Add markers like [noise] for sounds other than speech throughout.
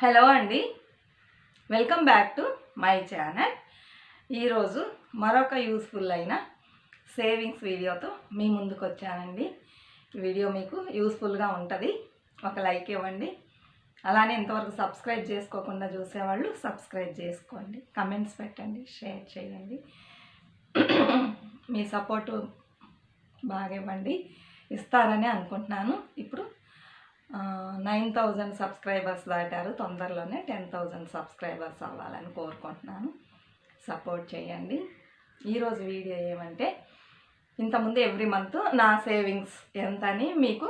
Hello అండి. Welcome back to my channel. ఈరోజు మరొక యూస్ఫుల్ అయిన సేవింగ్స్ వీడియోతో మీ ముందుకు వచ్చానండి. వీడియో మీకు యూస్ఫుల్గా ఉంటుంది. ఒక లైక్ ఇవ్వండి. అలానే ఇంతవరకు సబ్స్క్రైబ్ చేసుకోకుండా చూసేవాళ్ళు సబ్స్క్రైబ్ చేసుకోండి. కమెంట్స్ పెట్టండి షేర్ చేయండి. మీ సపోర్టు బాగా ఇవ్వండి. ఇస్తారని అనుకుంటున్నాను. ఇప్పుడు నైన్ థౌజండ్ సబ్స్క్రైబర్స్ దాటారు తొందరలోనే టెన్ థౌజండ్ సబ్స్క్రైబర్స్ అవ్వాలని కోరుకుంటున్నాను. సపోర్ట్ చేయండి. ఈరోజు వీడియో ఏమంటే ఇంతకుముందు ఎవ్రీ మంత్ నా సేవింగ్స్ ఎంత అని మీకు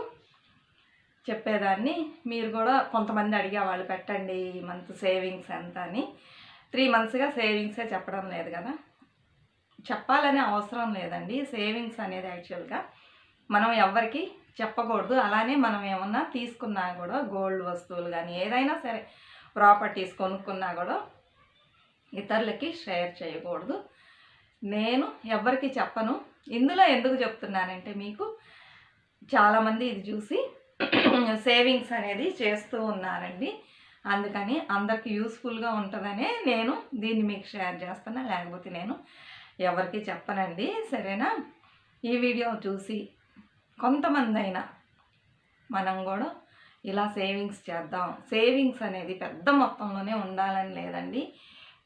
చెప్పేదాన్ని. మీరు కూడా కొంతమంది అడిగే వాళ్ళు పెట్టండి ఈ మంత్ సేవింగ్స్ ఎంత అని త్రీ మంత్స్గా సేవింగ్సే చెప్పడం లేదు కదా. చెప్పాలనే అవసరం లేదండి. సేవింగ్స్ అనేది యాక్చువల్గా మనం ఎవరికి చెప్పకూడదు. అలానే మనం ఏమన్నా తీసుకున్నా కూడా గోల్డ్ వస్తువులు కానీ ఏదైనా సరే ప్రాపర్టీస్ కొనుక్కున్నా కూడా ఇతరులకి షేర్ చేయకూడదు. నేను ఎవరికి చెప్పను. ఇందులో ఎందుకు చెప్తున్నానంటే మీకు చాలామంది ఇది చూసి [clears throat] సేవింగ్స్ అనేది చేస్తూ ఉన్నారండి. అందుకని అందరికి యూస్ఫుల్గా ఉంటుందనే నేను దీన్ని మీకు షేర్ చేస్తున్నా. లేకపోతే నేను ఎవరికి చెప్పనండి. సరేనా? ఈ వీడియో చూసి కొంతమంది అయినా మనం కూడా ఇలా సేవింగ్స్ చేద్దాం. సేవింగ్స్ అనేది పెద్ద మొత్తంలోనే ఉండాలని లేదండి.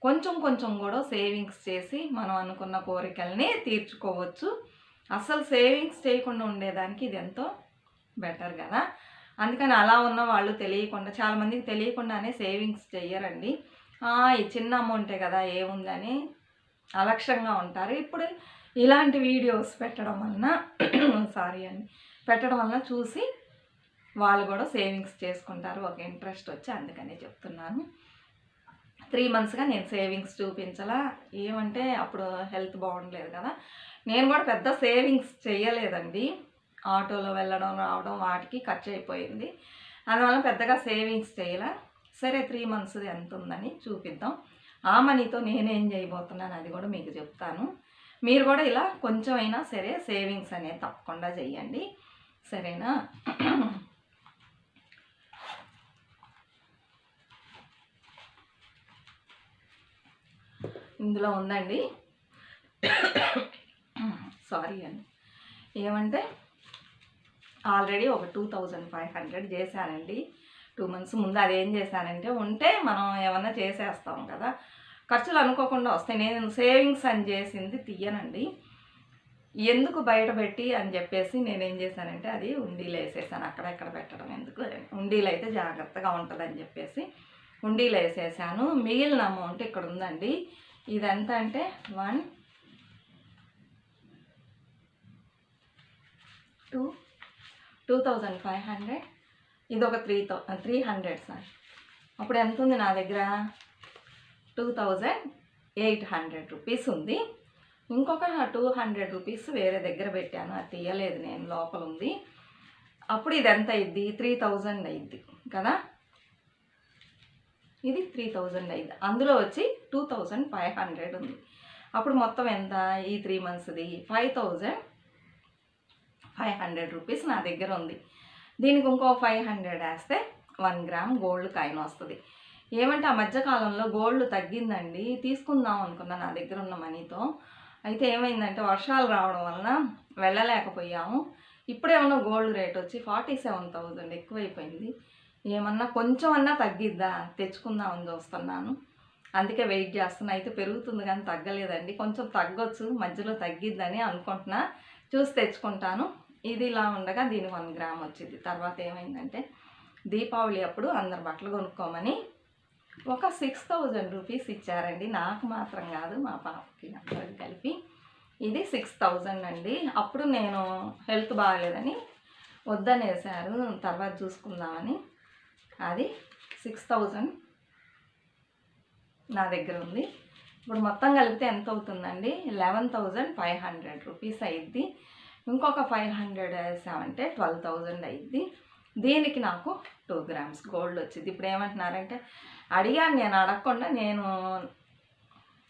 కొంచెం కొంచెం కూడా సేవింగ్స్ చేసి మనం అనుకున్న కోరికల్ని తీర్చుకోవచ్చు. అసలు సేవింగ్స్ చేయకుండా ఉండేదానికి ఇది ఎంతో బెటర్ కదా. అందుకని అలా ఉన్న వాళ్ళు తెలియకుండా చాలామందికి తెలియకుండానే సేవింగ్స్ చెయ్యరండి. ఈ చిన్న అమౌంటే కదా ఏముందని అలక్ష్యంగా ఉంటారు. ఇప్పుడు ఇలాంటి వీడియోస్ పెట్టడం వలన సారీ అండి పెట్టడం వలన చూసి వాళ్ళు కూడా సేవింగ్స్ చేసుకుంటారు. ఒక ఇంట్రెస్ట్ వచ్చి అందుకనే చెప్తున్నాను. త్రీ మంత్స్గా నేను సేవింగ్స్ చూపించాలా. ఏమంటే అప్పుడు హెల్త్ బాగుండలేదు కదా. నేను కూడా పెద్ద సేవింగ్స్ చేయలేదండి. ఆటోలో వెళ్ళడం రావడం వాటికి ఖర్చు అయిపోయింది. అందువల్ల పెద్దగా సేవింగ్స్ చేయలే. సరే త్రీ మంత్స్ ఎంత ఉందని చూపిద్దాం. ఆ మనీతో నేనేం చేయబోతున్నాను అది కూడా మీకు చెప్తాను. మీరు కూడా ఇలా కొంచెం అయినా సరే సేవింగ్స్ అనేది తప్పకుండా చెయ్యండి. సరేనా? ఇందులో ఉందండి. సారీ అండి. ఏమంటే ఆల్రెడీ ఒక టూ థౌజండ్ ఫైవ్ హండ్రెడ్ చేశానండి. టూ మంత్స్ ముందు అదేం చేశానంటే ఉంటే మనం ఏమన్నా చేసేస్తాం కదా. ఖర్చులు అనుకోకుండా వస్తాయి. నేను సేవింగ్స్ అని చేసింది తీయనండి. ఎందుకు బయట పెట్టి అని చెప్పేసి నేనేం చేశానంటే అది ఉండీలు వేసేసాను. అక్కడెక్కడ పెట్టడం ఎందుకు ఉండీలు అయితే జాగ్రత్తగా ఉంటుందని చెప్పేసి ఉండీలు వేసేసాను. మిగిలిన అమౌంట్ ఇక్కడ ఉందండి. ఇదెంత అంటే one two two thousand five hundred. ఇది ఒక three thou three hundred sir. అప్పుడు ఎంత ఉంది నా దగ్గర? Two thousand eight hundred rupees ఉంది. ఇంకొక టూ హండ్రెడ్ రూపీస్ వేరే దగ్గర పెట్టాను. అది తీయలేదు నేను లోపల ఉంది. అప్పుడు ఇది ఎంత అయింది? త్రీ థౌజండ్ అయింది కదా? ఇది త్రీ థౌజండ్ అయింది. అందులో వచ్చి టూ థౌజండ్ ఫైవ్ హండ్రెడ్ ఉంది. అప్పుడు మొత్తం ఎంత? ఈ three మంత్స్ది five thousand five hundred rupees నా దగ్గర ఉంది. దీనికి ఇంకో ఫైవ్ హండ్రెడ్ వేస్తే వన్ గ్రామ్ గోల్డ్ కాయిన్ వస్తుంది. ఏమంటే ఆ మధ్యకాలంలో గోల్డ్ తగ్గిందండి. తీసుకుందాం అనుకున్నా నా దగ్గర ఉన్న మనీతో. అయితే ఏమైందంటే వర్షాలు రావడం వలన వెళ్ళలేకపోయాము. ఇప్పుడేమన్నా గోల్డ్ రేట్ వచ్చి ఫార్టీ సెవెన్ థౌజండ్ ఎక్కువైపోయింది. ఏమన్నా కొంచెం అన్నా తగ్గిద్దా తెచ్చుకుందామని చూస్తున్నాను. అందుకే వెయిట్ చేస్తున్నా. అయితే పెరుగుతుంది కానీ తగ్గలేదండి. కొంచెం తగ్గొచ్చు. మధ్యలో తగ్గిద్దని అనుకుంటున్నా. చూసి తెచ్చుకుంటాను. ఇది ఇలా ఉండగా దీని వన్ గ్రామ్ వచ్చింది. తర్వాత ఏమైందంటే దీపావళి అప్పుడు అందరు బట్టలు కొనుక్కోమని ఒక సిక్స్ థౌజండ్ రూపీస్ ఇచ్చారండి. నాకు మాత్రం కాదు మా పాపకి అందరికి కలిపి. ఇది సిక్స్ థౌజండ్ అండి. అప్పుడు నేను హెల్త్ బాగాలేదని వద్దనేసారు తర్వాత చూసుకుందామని. అది సిక్స్ థౌజండ్ నా దగ్గర ఉంది. ఇప్పుడు మొత్తం కలిపితే ఎంత అవుతుందండి? Eleven thousand five hundred rupees అయ్యిద్ది ఇంకొక ఫైవ్ హండ్రెడ్ వేసామంటే ట్వెల్వ్ థౌజండ్ అయ్యిద్ది దీనికి నాకు టూ గ్రామ్స్ గోల్డ్ వచ్చింది. ఇప్పుడు ఏమంటున్నారంటే అడిగాను నేను అడగకుండా నేను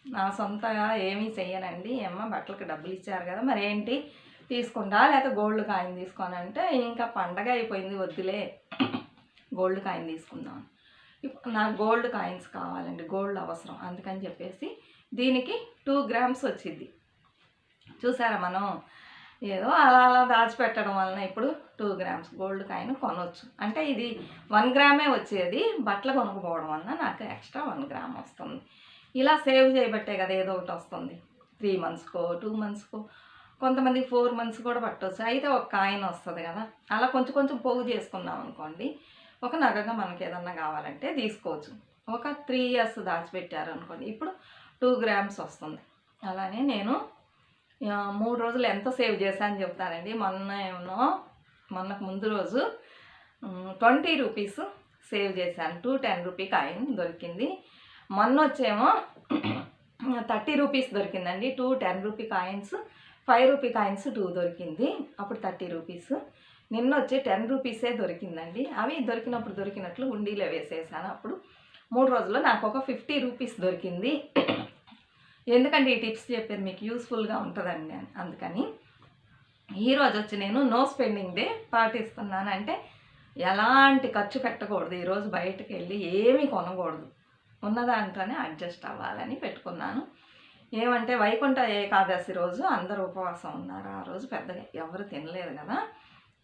నా సొంతగా ఏమీ చెయ్యనండి. ఏమో బట్టలకి డబ్బులు ఇచ్చారు కదా మరి ఏంటి? తీసుకుంటా లేకపోతే గోల్డ్ కాయిన్ తీసుకోనంటే ఇంకా పండగ అయిపోయింది వద్దులే. గోల్డ్ కాయిన్ తీసుకుందాం. ఇప్- నాకు గోల్డ్ కాయిన్స్ కావాలండి గోల్డ్ అవసరం అందుకని చెప్పేసి దీనికి టూ గ్రామ్స్ వచ్చింది. చూసారా మనం? ఏదో అలా అలా దాచిపెట్టడం వలన ఇప్పుడు టూ గ్రామ్స్ గోల్డ్ కాయిన్ కొనవచ్చు అంటే ఇది వన్ గ్రామే వచ్చేది బట్టలు కొనుక్కోవడం వలన నాకు ఎక్స్ట్రా వన్ గ్రామ్ వస్తుంది. ఇలా సేవ్ చేయబట్టే కదా ఏదో ఒకటి వస్తుంది. త్రీ మంత్స్కో టూ మంత్స్కో కొంతమందికి ఫోర్ మంత్స్ కూడా పట్టవచ్చు అయితే ఒక కాయిన్ వస్తుంది కదా అలా కొంచెం కొంచెం పోగు చేసుకున్నాం అనుకోండి. ఒక నగగా మనకి ఏదన్నా కావాలంటే తీసుకోవచ్చు. ఒక త్రీ ఇయర్స్ దాచిపెట్టారు అనుకోండి ఇప్పుడు టూ గ్రామ్స్ వస్తుంది. అలానే నేను మూడు రోజులు ఎంత సేవ్ చేశాను చెప్తానండి మొన్న ఏమో మొన్నకు ముందు రోజు ట్వంటీ రూపీస్ సేవ్ చేశాను. టూ టెన్ రూపీ కాయిన్ దొరికింది. మొన్న వచ్చేమో thirty rupees దొరికిందండి. Two ten rupee coins five rupee coins two దొరికింది. అప్పుడు థర్టీ రూపీస్. నిన్న వచ్చి టెన్ రూపీసే దొరికిందండి. అవి దొరికినప్పుడు దొరికినట్లు హుండీలో వేసేసాను. అప్పుడు మూడు రోజుల్లో నాకు ఒక ఫిఫ్టీ రూపీస్ దొరికింది. ఎందుకంటే ఈ టిప్స్ చెప్పేది మీకు యూస్ఫుల్గా ఉంటుందండి అందుకని ఈరోజు వచ్చి నేను నో స్పెండింగ్ డే పాటిస్తున్నాను అంటే ఎలాంటి ఖర్చు పెట్టకూడదు. ఈరోజు బయటకు వెళ్ళి ఏమీ కొనకూడదు. ఉన్నదాంట్లోనే అడ్జస్ట్ అవ్వాలని పెట్టుకున్నాను. ఏమంటే వైకుంఠ ఏకాదశి రోజు అందరూ ఉపవాసం ఉన్నారు. ఆ రోజు పెద్దగా ఎవరు తినలేదు కదా.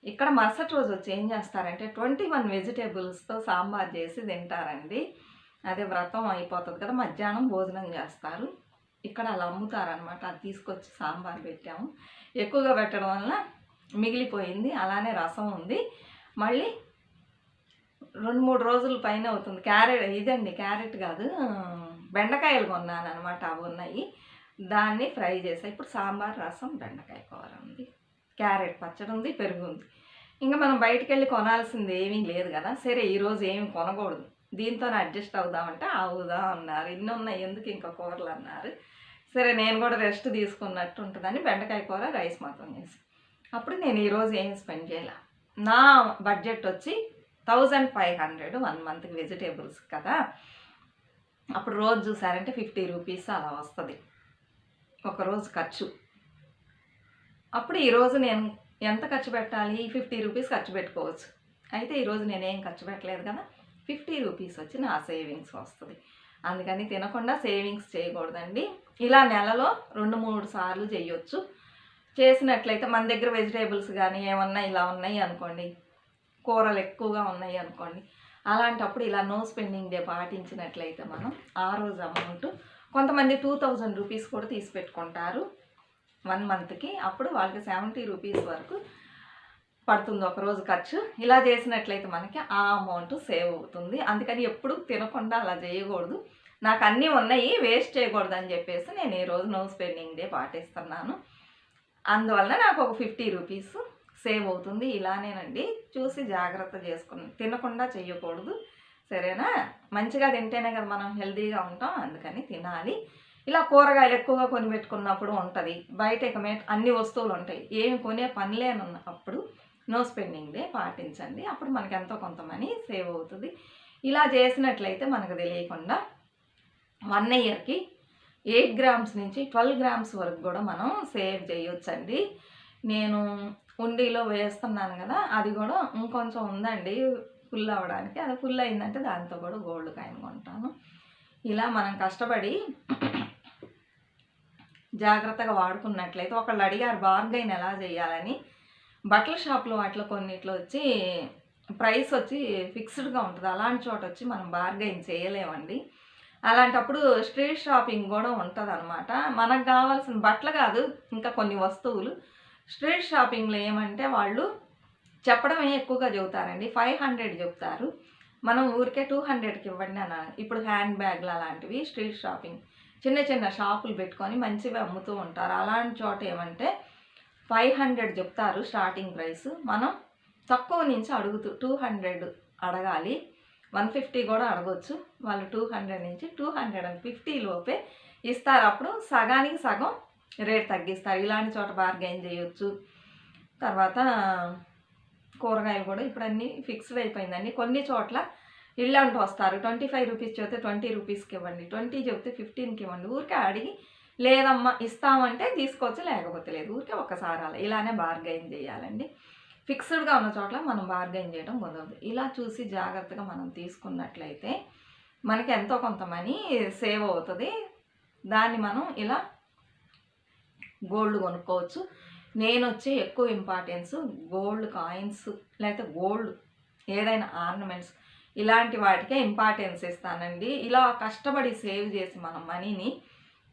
ఇక్కడ మరుసటి రోజు వచ్చి ఏం చేస్తారంటే ట్వంటీ వన్ వెజిటేబుల్స్తో సాంబార్ చేసి తింటారండి. అదే వ్రతం అయిపోతుంది కదా. మధ్యాహ్నం భోజనం చేస్తారు. ఇక్కడ అలా అమ్ముతారనమాట అది తీసుకొచ్చి సాంబార్ పెట్టాము. ఎక్కువగా పెట్టడం వల్ల మిగిలిపోయింది. అలానే రసం ఉంది. మళ్ళీ రెండు మూడు రోజుల పైన అవుతుంది. క్యారెట్ ఇదండి క్యారెట్ కాదు. బెండకాయలు కొన్నాను అనమాట అవి ఉన్నాయి. దాన్ని ఫ్రై చేసా. ఇప్పుడు సాంబార్ రసం బెండకాయ కూర ఉంది. క్యారెట్ పచ్చడి ఉంది పెరుగు ఉంది. ఇంకా మనం బయటికి వెళ్ళి కొనాల్సింది ఏమీ లేదు కదా. సరే ఈరోజు ఏమి కొనకూడదు. దీంతో అడ్జస్ట్ అవుదామంటే అవుదా అన్నారు. ఇన్ని ఉన్నాయి ఎందుకు ఇంకా కూరలు అన్నారు. సరే నేను కూడా రెస్ట్ తీసుకున్నట్టు ఉంటుందని బెండకాయ కూర రైస్ మాత్రం చేసి అప్పుడు నేను ఈరోజు ఏం స్పెండ్ చేయాల? నా బడ్జెట్ వచ్చి థౌజండ్ ఫైవ్ హండ్రెడ్ వన్ మంత్కి వెజిటేబుల్స్ కదా. అప్పుడు రోజు చూసారంటే ఫిఫ్టీ రూపీస్ అలా వస్తుంది. ఒకరోజు ఖర్చు. అప్పుడు ఈరోజు నేను ఎంత ఖర్చు పెట్టాలి? ఫిఫ్టీ రూపీస్ ఖర్చు పెట్టుకోవచ్చు. అయితే ఈరోజు నేనేం ఖర్చు పెట్టలేదు కదా. ఫిఫ్టీ రూపీస్ వచ్చి నా సేవింగ్స్ వస్తుంది. అందుకని తినకుండా సేవింగ్స్ చేయకూడదండి. ఇలా నెలలో రెండు మూడు సార్లు చేయొచ్చు. చేసినట్లయితే మన దగ్గర వెజిటేబుల్స్ కానీ ఏమన్నా ఇలా ఉన్నాయి అనుకోండి. కూరలు ఎక్కువగా ఉన్నాయి అనుకోండి. అలాంటప్పుడు ఇలా నో స్పెండింగ్ డే పాటించినట్లయితే మనం ఆ రోజు అమౌంట్ కొంతమంది టూ థౌజండ్ రూపీస్ కూడా తీసి పెట్టుకుంటారు. వన్ మంత్కి అప్పుడు వాళ్ళకి సెవెంటీ రూపీస్ వరకు పడుతుంది ఒకరోజు ఖర్చు. ఇలా చేసినట్లయితే మనకి ఆ అమౌంట్ సేవ్ అవుతుంది. అందుకని ఎప్పుడు తినకుండా అలా చేయకూడదు. నాకు అన్నీ ఉన్నాయి వేస్ట్ చేయకూడదు అని చెప్పేసి నేను ఈ రోజు నో స్పెండింగ్ డే పాటిస్తున్నాను. అందువలన నాకు ఒక ఫిఫ్టీ రూపీస్ సేవ్ అవుతుంది. ఇలానేనండి. చూసి జాగ్రత్త చేసుకుని తినకుండా చేయకూడదు. సరేనా? మంచిగా తింటేనే కదా మనం హెల్తీగా ఉంటాం. అందుకని తినాలి. ఇలా కూరగాయలు ఎక్కువగా కొని పెట్టుకున్నప్పుడు ఉంటుంది. బయట ఇక మే అన్ని వస్తువులు ఉంటాయి. ఏమి కొనే పని నో స్పెండింగ్ డే పాటించండి. అప్పుడు మనకి ఎంతో కొంత మనీ సేవ్ అవుతుంది. ఇలా చేసినట్లయితే మనకు తెలియకుండా వన్ ఇయర్కి ఎయిట్ గ్రామ్స్ నుంచి ట్వెల్వ్ గ్రామ్స్ వరకు కూడా మనం సేవ్ చేయొచ్చండి. నేను ఉండిలో వేస్తున్నాను కదా అది కూడా ఇంకొంచెం ఉందండి ఫుల్ అవ్వడానికి. అది ఫుల్ అయిందంటే దాంతో కూడా గోల్డ్ కాయిన్ కొంటాను. ఇలా మనం కష్టపడి జాగ్రత్తగా వాడుకున్నట్లయితే ఒకళ్ళు అడిగారు బార్గైన్ ఎలా చేయాలని? బట్టల షాప్లో వాటిలో కొన్నిట్లో వచ్చి ప్రైస్ వచ్చి ఫిక్స్డ్గా ఉంటుంది. అలాంటి చోట వచ్చి మనం బార్గైన్ చేయలేమండి. అలాంటప్పుడు స్ట్రీట్ షాపింగ్ కూడా ఉంటుంది అనమాట మనకు కావాల్సిన బట్టలు కాదు ఇంకా కొన్ని వస్తువులు. స్ట్రీట్ షాపింగ్లో ఏమంటే వాళ్ళు చెప్పడమే ఎక్కువగా చెబుతారండి. ఫైవ్ హండ్రెడ్ చెప్తారు. మనం ఊరికే టూ హండ్రెడ్కి ఇవ్వండి అన్న ఇప్పుడు హ్యాండ్ బ్యాగ్లు అలాంటివి స్ట్రీట్ షాపింగ్ చిన్న చిన్న షాపులు పెట్టుకొని మంచివి అమ్ముతూ ఉంటారు. అలాంటి చోట ఏమంటే ఫైవ్ హండ్రెడ్ చెప్తారు స్టార్టింగ్ ప్రైస్. మనం తక్కువ నుంచి అడుగుతూ టూ హండ్రెడ్ అడగాలి. వన్ ఫిఫ్టీ కూడా అడగొచ్చు. వాళ్ళు టూ హండ్రెడ్ నుంచి టూ హండ్రెడ్ అండ్ ఫిఫ్టీ లోపే ఇస్తారు. అప్పుడు సగానికి సగం రేట్ తగ్గిస్తారు. ఇలాంటి చోట బార్గెయిన్ చేయొచ్చు. తర్వాత కూరగాయలు కూడా ఇప్పుడు అన్నీ ఫిక్స్డ్ అయిపోయిందండి కొన్ని చోట్ల ఇళ్ళంటూ వస్తారు. ట్వంటీ ఫైవ్ రూపీస్ చెబితే ట్వంటీ రూపీస్కి ఇవ్వండి. ట్వంటీ చెబితే ఫిఫ్టీన్కి ఇవ్వండి. ఊరికే అడిగి లేదమ్మా ఇస్తామంటే తీసుకోవచ్చు లేకపోతే లేదు. ఊరికే ఒకసారి అలా ఇలానే బార్గైన్ చేయాలండి. ఫిక్స్డ్గా ఉన్న చోట్ల మనం బార్గైన్ చేయడం కుదరదు. ఇలా చూసి జాగ్రత్తగా మనం తీసుకున్నట్లయితే మనకి ఎంతో కొంత మనీ సేవ్ అవుతుంది. దాన్ని మనం ఇలా గోల్డ్ కొనుక్కోవచ్చు. నేను వచ్చి ఎక్కువ ఇంపార్టెన్స్ గోల్డ్ కాయిన్స్ లేకపోతే గోల్డ్ ఏదైనా ఆర్నమెంట్స్ ఇలాంటి వాటికే ఇంపార్టెన్స్ ఇస్తానండి. ఇలా కష్టపడి సేవ్ చేసి మనం మనీని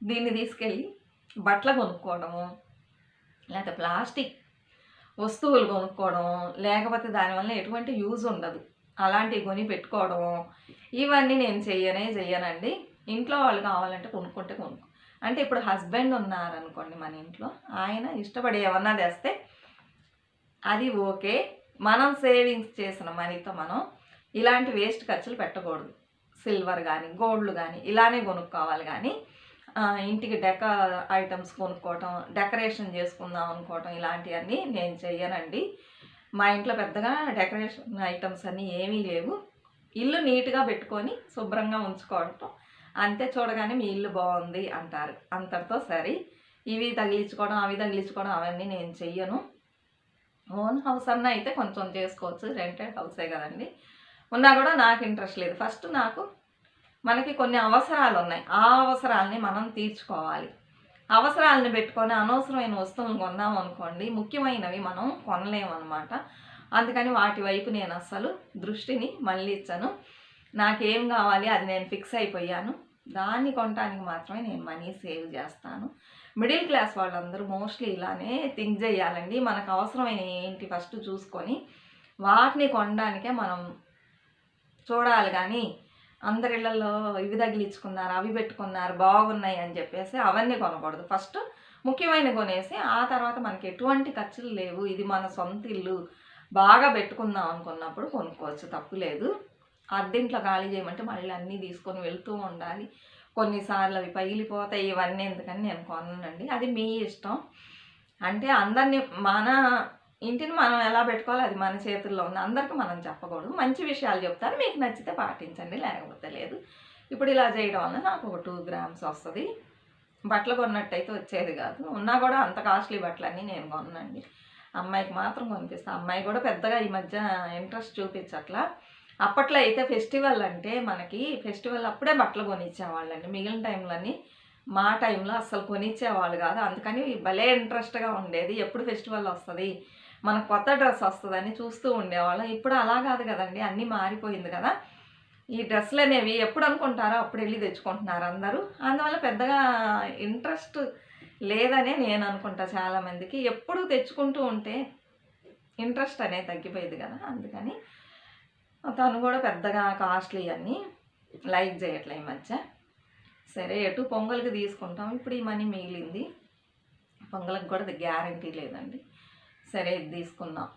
దీన్ని తీసుకెళ్ళి బట్టలు కొనుక్కోవడము లేకపోతే ప్లాస్టిక్ వస్తువులు కొనుక్కోవడం లేకపోతే దానివల్ల ఎటువంటి యూజ్ ఉండదు. అలాంటివి కొని పెట్టుకోవడం ఇవన్నీ నేను చెయ్యనే చెయ్యనండి. ఇంట్లో వాళ్ళు కావాలంటే కొనుక్కుంటే కొనుక్కో. అంటే ఇప్పుడు హస్బెండ్ ఉన్నారనుకోండి మన ఇంట్లో ఆయన ఇష్టపడి ఏమన్నా తెస్తే అది ఓకే. మనం సేవింగ్స్ చేసిన మనీతో మనం ఇలాంటి వేస్ట్ ఖర్చులు పెట్టకూడదు. సిల్వర్ కానీ గోల్డ్ కానీ ఇలానే కొనుక్కోవాలి కానీ ఇంటికి డెక ఐటమ్స్ కొనుక్కోవటం డెకరేషన్ చేసుకుందాం అనుకోవటం ఇలాంటివన్నీ నేను చెయ్యనండి. మా ఇంట్లో పెద్దగా డెకరేషన్ ఐటమ్స్ అన్నీ ఏమీ లేవు. ఇల్లు నీట్గా పెట్టుకొని శుభ్రంగా ఉంచుకోవటం. అంతే చూడగానే మీ ఇల్లు బాగుంది అంటారు. అంతటితో సరే. ఇవి తగిలించుకోవడం అవి తగిలించుకోవడం అవన్నీ నేను చెయ్యను. ఓన్ హౌస్ అన్న అయితే కొంచెం చేసుకోవచ్చు. రెంటెడ్ హౌసే కదండి. ఉన్నా కూడా నాకు ఇంట్రెస్ట్ లేదు. ఫస్ట్ నాకు మనకి కొన్ని అవసరాలు ఉన్నాయి ఆ అవసరాలని మనం తీర్చుకోవాలి. అవసరాలను పెట్టుకొని అనవసరమైన వస్తువులను కొన్నాం అనుకోండి ముఖ్యమైనవి మనం కొనలేము అనమాట అందుకని వాటి వైపు నేను అస్సలు దృష్టిని మళ్ళించను నాకేం కావాలి అది నేను ఫిక్స్ అయిపోయాను. దాన్ని కొనడానికి మాత్రమే నేను మనీ సేవ్ చేస్తాను. మిడిల్ క్లాస్ వాళ్ళందరూ మోస్ట్లీ ఇలానే థింక్ చేయాలండి. మనకు అవసరమైన ఏంటి ఫస్ట్ చూసుకొని వాటిని కొనడానికే మనం చూడాలి కానీ అందరి ఇళ్ళల్లో ఇవి తగిలించుకున్నారు అవి పెట్టుకున్నారు బాగున్నాయి అని చెప్పేసి అవన్నీ కొనకూడదు. ఫస్ట్ ముఖ్యమైన కొనేసి ఆ తర్వాత మనకి ఎటువంటి ఖర్చులు లేవు. ఇది మన సొంత ఇల్లు. బాగా పెట్టుకుందాం అనుకున్నప్పుడు కొనుక్కోవచ్చు. తప్పు లేదు. అద్దెంట్లో ఖాళీ చేయమంటే మళ్ళీ అన్నీ తీసుకొని వెళ్తూ ఉండాలి. కొన్నిసార్లు అవి పగిలిపోతాయి. ఇవన్నీ ఎందుకని నేను కొనండి అది మీ ఇష్టం. అంటే అందరినీ మన ఇంటిని మనం ఎలా పెట్టుకోవాలో అది మన చేతుల్లో ఉంది. అందరికీ మనం చెప్పకూడదు. మంచి విషయాలు చెప్తాను మీకు నచ్చితే పాటించండి. లేకపోతే లేదు. ఇప్పుడు ఇలా చేయడం వల్ల నాకు ఒక టూ గ్రామ్స్ వస్తుంది. బట్టలు కొన్నట్టయితే వచ్చేది కాదు. ఉన్నా కూడా అంత కాస్ట్లీ బట్టలన్నీ నేను కొనండి అమ్మాయికి మాత్రం కొనిపిస్తాను అమ్మాయి కూడా పెద్దగా ఈ మధ్య ఇంట్రెస్ట్ చూపించట్లా. అప్పట్లో అయితే ఫెస్టివల్ అంటే మనకి ఫెస్టివల్ అప్పుడే బట్టలు కొనిచ్చేవాళ్ళండి. మిగిలిన టైంలోని మా టైంలో అస్సలు కొనిచ్చేవాళ్ళు కాదు. అందుకని భలే ఇంట్రెస్ట్గా ఉండేది. ఎప్పుడు ఫెస్టివల్ వస్తుంది? మనకు కొత్త డ్రెస్ వస్తుందని చూస్తూ ఉండేవాళ్ళం. ఇప్పుడు అలా కాదు కదండి అన్నీ మారిపోయింది కదా. ఈ డ్రెస్సులు అనేవి ఎప్పుడు అనుకుంటారో అప్పుడు వెళ్ళి తెచ్చుకుంటున్నారు అందరూ. అందువల్ల పెద్దగా ఇంట్రెస్ట్ లేదనే నేను అనుకుంటా చాలామందికి. ఎప్పుడు తెచ్చుకుంటూ ఉంటే ఇంట్రెస్ట్ అనేది తగ్గిపోయేది కదా అందుకని తను కూడా పెద్దగా కాస్ట్లీ అన్నీ లైక్ చేయట్లే ఈ మధ్య. సరే ఎటు పొంగల్కి తీసుకుంటాం. ఇప్పుడు ఈ మనీ మిగిలింది. పొంగల్కి కూడా గ్యారంటీ లేదండి. సరే ఇది తీసుకుందాం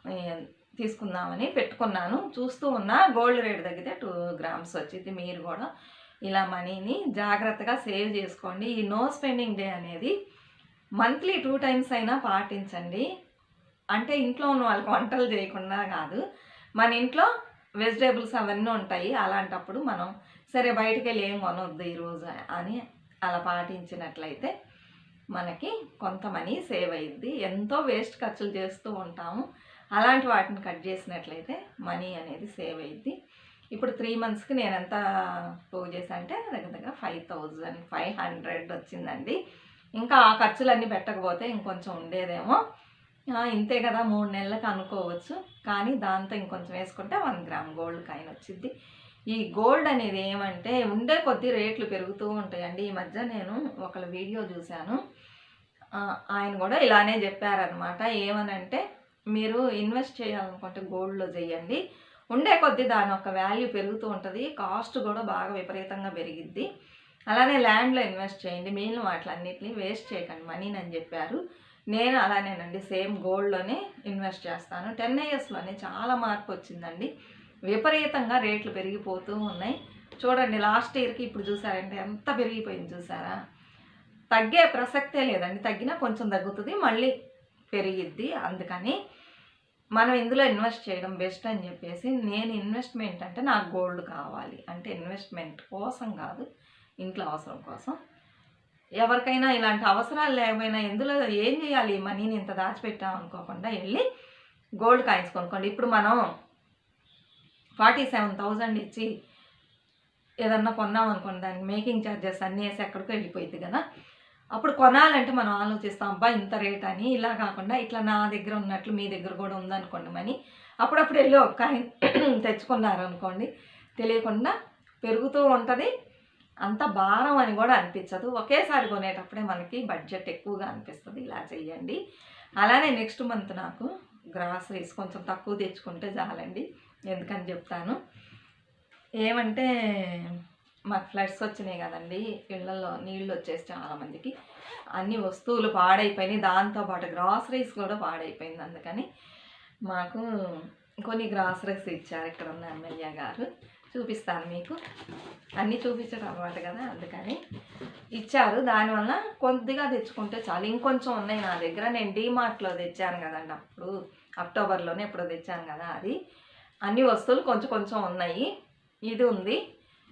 తీసుకుందామని పెట్టుకున్నాను. చూస్తూ ఉన్నా గోల్డ్ రేట్ తగ్గితే టూ గ్రామ్స్ వచ్చింది మీరు కూడా ఇలా మనీని జాగ్రత్తగా సేవ్ చేసుకోండి. ఈ నో స్పెండింగ్ డే అనేది మంత్లీ టూ టైమ్స్ అయినా పాటించండి. అంటే ఇంట్లో ఉన్న వాళ్ళకి వంటలు చేయకుండా కాదు. మన ఇంట్లో వెజిటేబుల్స్ అవన్నీ ఉంటాయి. అలాంటప్పుడు మనం సరే బయటకు వెళ్ళి ఏం కొనొద్దు ఈరోజు అని అలా పాటించినట్లయితే మనకి కొంత మనీ సేవ్ అయ్యిద్ది. ఎంతో వేస్ట్ ఖర్చులు చేస్తూ ఉంటాము. అలాంటి వాటిని కట్ చేసినట్లయితే మనీ అనేది సేవ్ అయ్యిద్ది. ఇప్పుడు త్రీ మంత్స్కి నేను ఎంత పోగు చేశాను అంటే దగ్గర దగ్గర ఫైవ్ థౌజండ్ ఫైవ్ హండ్రెడ్ వచ్చిందండి. ఇంకా ఆ ఖర్చులన్నీ పెట్టకపోతే ఇంకొంచెం ఉండేదేమో. ఇంతే కదా మూడు నెలలకు అనుకోవచ్చు. కానీ దాంతో ఇంకొంచెం వేసుకుంటే వన్ గ్రామ్ గోల్డ్ కాయిన్ వచ్చింది ఈ గోల్డ్ అనేది ఏమంటే ఉండే కొద్దీ రేట్లు పెరుగుతూ ఉంటాయండి. ఈ మధ్య నేను ఒకళ్ళ వీడియో చూశాను. ఆయన కూడా ఇలానే చెప్పారనమాట ఏమనంటే మీరు ఇన్వెస్ట్ చేయాలనుకుంటే గోల్డ్లో చేయండి ఉండే కొద్దీ దాని యొక్క వాల్యూ పెరుగుతూ ఉంటుంది. కాస్ట్ కూడా బాగా విపరీతంగా పెరిగిద్ది. అలానే ల్యాండ్లో ఇన్వెస్ట్ చేయండి. మిగిలిన వాటిలన్నిటిని వేస్ట్ చేయకండి. మనీని అని చెప్పారు. నేను అలానేనండి. సేమ్ గోల్డ్లోనే ఇన్వెస్ట్ చేస్తాను. టెన్ ఇయర్స్లోనే చాలా మార్పు వచ్చిందండి. విపరీతంగా రేట్లు పెరిగిపోతూ ఉన్నాయి. చూడండి లాస్ట్ ఇయర్కి ఇప్పుడు చూసారంటే ఎంత పెరిగిపోయింది చూసారా? తగ్గే ప్రసక్తే లేదండి. తగ్గినా కొంచెం తగ్గుతుంది మళ్ళీ పెరిగిద్ది. అందుకని మనం ఇందులో ఇన్వెస్ట్ చేయడం బెస్ట్ అని చెప్పేసి నేను ఇన్వెస్ట్మెంట్ అంటే నాకు గోల్డ్ కావాలి అంటే ఇన్వెస్ట్మెంట్ కోసం కాదు ఇంట్లో అవసరం కోసం. ఎవరికైనా ఇలాంటి అవసరాలు లేకపోయినా ఇందులో ఏం చేయాలి? మనీని ఇంత దాచిపెట్టాం అనుకోకుండా వెళ్ళి గోల్డ్ కాయిన్స్ కొనుక్కోండి. ఇప్పుడు మనం ఫార్టీ సెవెన్ థౌజండ్ ఇచ్చి ఏదన్నా కొన్నాం అనుకోండి దానికి మేకింగ్ ఛార్జెస్ అన్నీ వేసి ఎక్కడికో వెళ్ళిపోయింది కదా. అప్పుడు కొనాలంటే మనం ఆలోచిస్తాం అబ్బా ఇంత రేట్ అని. ఇలా కాకుండా ఇట్లా నా దగ్గర ఉన్నట్లు మీ దగ్గర కూడా ఉందనుకోండి మని. అప్పుడప్పుడు వెళ్ళి ఒక కాయిన్ [clears throat] తెచ్చుకున్నారు అనుకోండి తెలియకుండా పెరుగుతూ ఉంటుంది. అంత భారం అని కూడా అనిపించదు. ఒకేసారి కొనేటప్పుడే మనకి బడ్జెట్ ఎక్కువగా అనిపిస్తుంది. ఇలా చెయ్యండి. అలానే నెక్స్ట్ మంత్ నాకు గ్రాసరీస్ కొంచెం తక్కువ తెచ్చుకుంటే చాలండి. ఎందుకని చెప్తాను. ఏమంటే మాకు ఫ్లడ్స్ వచ్చినాయి కదండి. ఇళ్ళలో నీళ్ళు వచ్చేసి చాలా మందికి. అన్ని వస్తువులు పాడైపోయినాయి. దాంతోపాటు గ్రాసరీస్ కూడా పాడైపోయింది అందుకని మాకు కొన్ని గ్రాసరీస్ ఇచ్చారు ఇక్కడ ఉన్న ఎమ్మెల్యే గారు. చూపిస్తాను మీకు. అన్నీ చూపించడం అలవాటు కదా అందుకని ఇచ్చారు. దానివల్ల కొద్దిగా తెచ్చుకుంటే చాలు. ఇంకొంచెం ఉన్నాయి నా దగ్గర. నేను డీమార్ట్లో తెచ్చాను కదండి అప్పుడు. అక్టోబర్లోనే ఎప్పుడో తెచ్చాను కదా అది. అన్ని వస్తువులు కొంచెం కొంచెం ఉన్నాయి. ఇది ఉంది.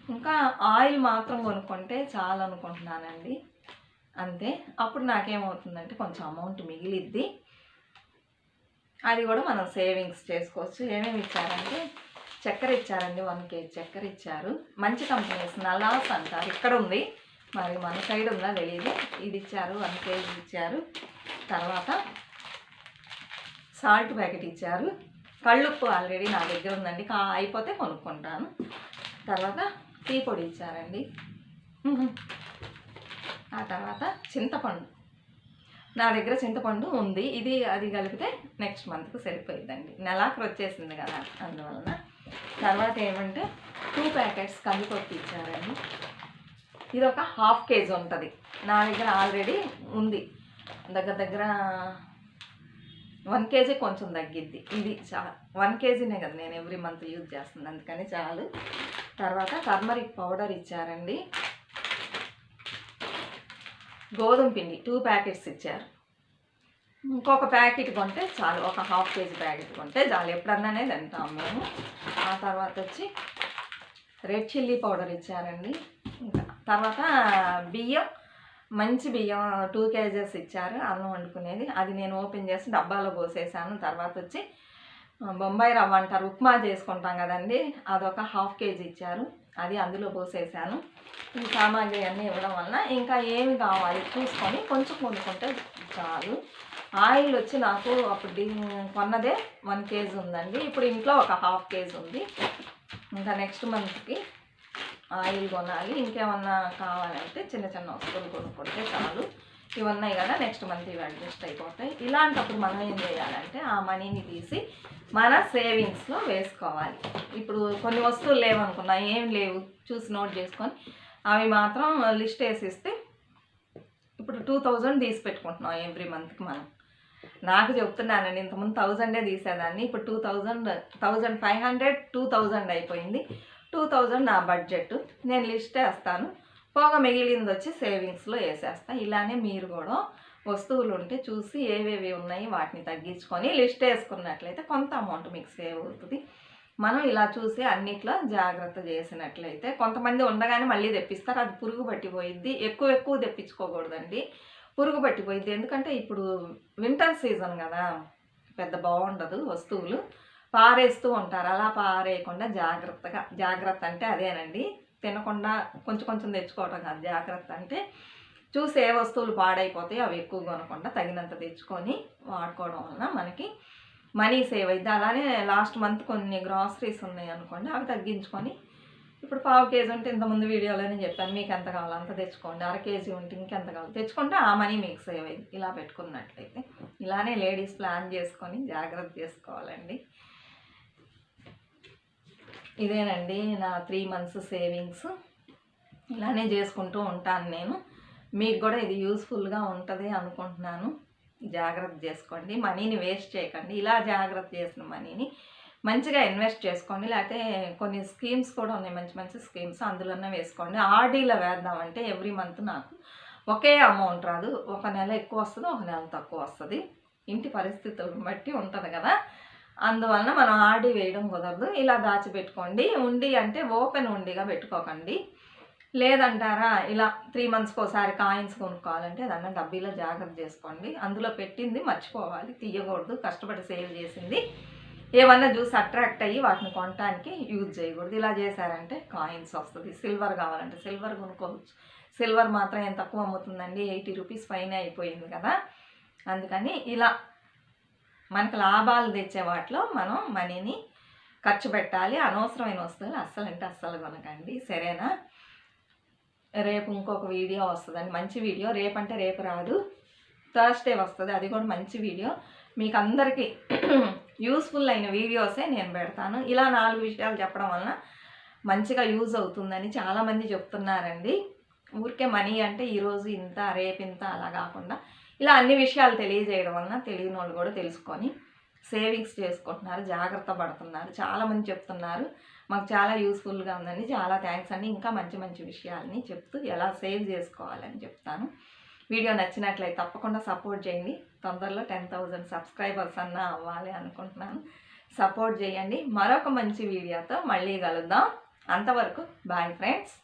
ఇంకా ఆయిల్ మాత్రం కొనుక్కుంటే చాలు అనుకుంటున్నానండి. అంతే. అప్పుడు నాకేమవుతుందంటే కొంచెం అమౌంట్ మిగిలిద్ది. అది కూడా మనం సేవింగ్స్ చేసుకోవచ్చు. ఏమేమి ఇచ్చారంటే చక్కెర ఇచ్చారండి. వన్ కేజీ చక్కెర ఇచ్చారు. మంచి కంపెనీస్ నల్లాస్ అంటారు. ఇక్కడ ఉంది. మరి మన సైడ్ ఉందా తెలియదు ఇది ఇచ్చారు. వన్ కేజీ ఇచ్చారు. తర్వాత సాల్ట్ ప్యాకెట్ ఇచ్చారు. కళ్ళుప్పు ఆల్రెడీ నా దగ్గర ఉందండి. కా అయిపోతే కొనుక్కుంటాను. తర్వాత టీ పొడి ఇచ్చారండి. ఆ తర్వాత చింతపండు. నా దగ్గర చింతపండు ఉంది. ఇది అది కలిపితే నెక్స్ట్ మంత్కి సరిపోయిందండి నెలాఖరు వచ్చేసింది కదా అందువలన. తర్వాత ఏమంటే టూ ప్యాకెట్స్ కందిపప్పు ఇచ్చారండి. ఇది ఒక హాఫ్ కేజీ ఉంటుంది. నా దగ్గర ఆల్రెడీ ఉంది. దగ్గర దగ్గర వన్ కేజీ కొంచెం తగ్గిద్ది. ఇది చాలా వన్ కేజీనే కదా నేను ఎవ్రీ మంత్ యూజ్ చేస్తుంది అందుకని చాలు. తర్వాత టర్మరిక్ పౌడర్ ఇచ్చారండి. గోధుమ పిండి టూ ప్యాకెట్స్ ఇచ్చారు. ఇంకొక ప్యాకెట్ కొంటే చాలు ఒక హాఫ్ కేజీ ప్యాకెట్ కొంటే చాలు. ఎప్పుడన్నానే తింటాం మేము. ఆ తర్వాత వచ్చి రెడ్ చిల్లీ పౌడర్ ఇచ్చారండి. ఇంకా తర్వాత బియ్యం మంచి బియ్యం టూ కేజెస్ ఇచ్చారు. అన్నం వండుకునేది. అది నేను ఓపెన్ చేసి డబ్బాలో పోసేసాను. తర్వాత వచ్చి బొంబాయి రవ్వ అంటారు. ఉప్మా చేసుకుంటాం కదండి. అదొక హాఫ్ కేజీ ఇచ్చారు. అది అందులో పోసేసాను. ఈ సామాగ్రి అన్నీ ఇవ్వడం వలన ఇంకా ఏమి కావాలి? చూసుకొని కొంచెం కొనుక్కుంటే చాలు. ఆయిల్ వచ్చి నాకు అప్పుడు కొన్నదే వన్ కేజీ ఉందండి. ఇప్పుడు ఇంట్లో ఒక హాఫ్ కేజీ ఉంది. ఇంకా నెక్స్ట్ మంత్కి ఆయిల్ కొనాలి ఇంకేమన్నా కావాలంటే చిన్న చిన్న వస్తువులు కొనుక్కుంటే చాలు. ఇవి ఉన్నాయి కదా నెక్స్ట్ మంత్ ఇవి అడ్జస్ట్ అయిపోతాయి. ఇలాంటప్పుడు మనం ఏం చేయాలంటే ఆ మనీని తీసి మన సేవింగ్స్లో వేసుకోవాలి. ఇప్పుడు కొన్ని వస్తువులు లేవనుకున్నా ఏం లేవు చూసి నోట్ చేసుకొని అవి మాత్రం లిస్ట్ వేసి ఇస్తే ఇప్పుడు టూ థౌజండ్ తీసి పెట్టుకుంటున్నాం ఎవ్రీ మంత్కి మనం. నాకు చెప్తున్నానండి ఇంతకుముందు థౌజండే తీసేదాన్ని ఇప్పుడు two thousand thousand five hundred two thousand అయిపోయింది. టూ థౌజండ్ నా బడ్జెట్. నేను లిస్ట్ వేస్తాను. పోగా మిగిలింది వచ్చి సేవింగ్స్లో వేసేస్తాను ఇలానే మీరు కూడా వస్తువులు ఉంటే చూసి ఏవేవి ఉన్నాయి వాటిని తగ్గించుకొని లిస్ట్ వేసుకున్నట్లయితే కొంత అమౌంట్ మీకు సేవ్ అవుతుంది. మనం ఇలా చూసి అన్నిట్లో జాగ్రత్త చేసినట్లయితే కొంతమంది ఉండగానే మళ్ళీ తెప్పిస్తారు. అది పురుగు పట్టిపోయిద్ది. ఎక్కువ ఎక్కువ తెప్పించుకోకూడదండి. పురుగు పట్టిపోయిద్ది. ఎందుకంటే ఇప్పుడు వింటర్ సీజన్ కదా. పెద్ద బాగుండదు వస్తువులు. పారేస్తూ ఉంటారు. అలా పారేయకుండా జాగ్రత్తగా జాగ్రత్త అంటే అదేనండి. తినకుండా కొంచెం కొంచెం తెచ్చుకోవటం కాదు. జాగ్రత్త అంటే చూసి ఏ వస్తువులు పాడైపోతాయి అవి ఎక్కువ కొనకుండా తగినంత తెచ్చుకొని వాడుకోవడం వలన మనకి మనీ సేవ్ అయింది అలానే లాస్ట్ మంత్ కొన్ని గ్రాసరీస్ ఉన్నాయి అనుకోండి అవి తగ్గించుకొని ఇప్పుడు పావు కేజీ ఉంటే ఇంతకుముందు వీడియోలోనే చెప్పాను. మీకు ఎంత కావాలో అంత తెచ్చుకోండి. అర కేజీ ఉంటే ఇంకెంత కావాలి తెచ్చుకుంటే ఆ మనీ మీకు సేవ్ అయింది ఇలా పెట్టుకున్నట్లయితే. ఇలానే లేడీస్ ప్లాన్ చేసుకొని జాగ్రత్త చేసుకోవాలండి. ఇదేనండి నా త్రీ మంత్స్ సేవింగ్స్. ఇలానే చేసుకుంటూ ఉంటాను నేను. మీకు కూడా ఇది యూస్ఫుల్గా ఉంటుంది అనుకుంటున్నాను. జాగ్రత్త చేసుకోండి. మనీని వేస్ట్ చేయకండి. ఇలా జాగ్రత్త చేసిన మనీని మంచిగా ఇన్వెస్ట్ చేసుకోండి. లేకపోతే కొన్ని స్కీమ్స్ కూడా ఉన్నాయి. మంచి మంచి స్కీమ్స్ అందులోనే వేసుకోండి. ఆర్డీలో వేద్దామంటే ఎవ్రీ మంత్ నాకు ఒకే అమౌంట్ రాదు. ఒక నెల ఎక్కువ వస్తుంది ఒక నెల తక్కువ వస్తుంది. ఇంటి పరిస్థితులను బట్టి ఉంటుంది కదా. అందువలన మనం ఆడి వేయడం కుదరదు. ఇలా దాచిపెట్టుకోండి. ఉండి అంటే ఓపెన్ ఉండిగా పెట్టుకోకండి. లేదంటారా ఇలా త్రీ మంత్స్కి ఒకసారి కాయిన్స్ కొనుక్కోవాలంటే దాన్ని డబ్బీలో జాగ్రత్త చేసుకోండి. అందులో పెట్టింది మర్చిపోవాలి. తీయకూడదు. కష్టపడి సేవ్ చేసింది. ఏమన్నా చూసి అట్రాక్ట్ అయ్యి వాటిని కొనడానికి యూజ్ చేయకూడదు. ఇలా చేశారంటే కాయిన్స్ వస్తుంది. సిల్వర్ కావాలంటే సిల్వర్ కొనుక్కోవచ్చు. సిల్వర్ మాత్రం ఎంత తక్కువ అమ్ముతుందండి? ఎయిటీ రూపీస్ పైన అయిపోయింది కదా. అందుకని ఇలా మనకు లాభాలు తెచ్చే వాటిలో మనం మనీని ఖర్చు పెట్టాలి. అనవసరమైన వస్తువులు అస్సలు అంటే అస్సలు కొనకండి. సరేనా? రేపు ఇంకొక వీడియో వస్తుందండి. మంచి వీడియో. రేపంటే రేపు రాదు. థర్స్డే వస్తుంది. అది కూడా మంచి వీడియో. మీకు అందరికీ [clears throat] యూస్ఫుల్ అయిన వీడియోసే నేను పెడతాను. ఇలా నాలుగు విషయాలు చెప్పడం వలన మంచిగా యూజ్ అవుతుందని చాలామంది చెప్తున్నారండి. ఊరికే మనీ అంటే ఈరోజు ఇంత రేపు ఇంత అలా కాకుండా ఇలా అన్ని విషయాలు తెలియజేయడం వలన తెలియని వాళ్ళు కూడా తెలుసుకొని సేవింగ్స్ చేసుకుంటున్నారు జాగ్రత్త పడుతున్నారు. చాలామంది చెప్తున్నారు మాకు చాలా యూస్ఫుల్గా ఉందండి చాలా థ్యాంక్స్ అండి ఇంకా మంచి మంచి విషయాలని చెప్తూ ఎలా సేవ్ చేసుకోవాలని చెప్తాను. వీడియో నచ్చినట్లయితే తప్పకుండా సపోర్ట్ చేయండి. తొందరలో టెన్ థౌజండ్ సబ్స్క్రైబర్స్ అన్నా అవ్వాలి అనుకుంటున్నాను. సపోర్ట్ చేయండి. మరొక మంచి వీడియోతో మళ్ళీ కలుద్దాం. అంతవరకు బాయ్ ఫ్రెండ్స్.